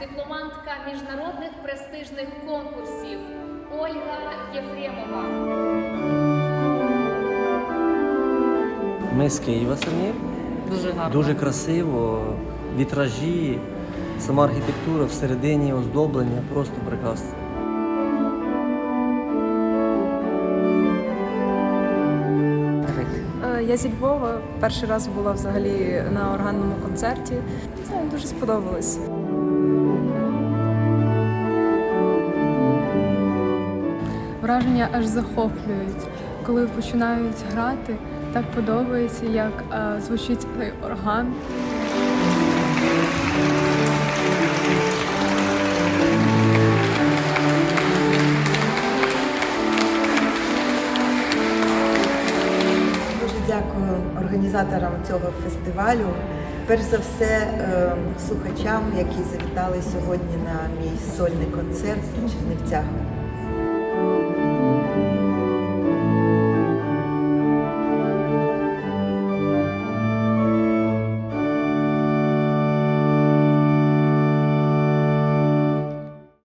дипломантка міжнародних престижних конкурсів Ольга Єфремова. Ми з Києва самі. Дуже гарно. Дуже красиво, вітражі, сама архітектура всередині, оздоблення, просто прекрасно. Е, Я зі Львова перший раз була взагалі на органному концерті. Не знаю, дуже сподобалось. Враження аж захоплюють. Коли починають грати, так подобається, як е, звучить цей орган. Дуже дякую організаторам цього фестивалю. Перш за все, е, слухачам, які завітали сьогодні на мій сольний концерт у Чернівцях.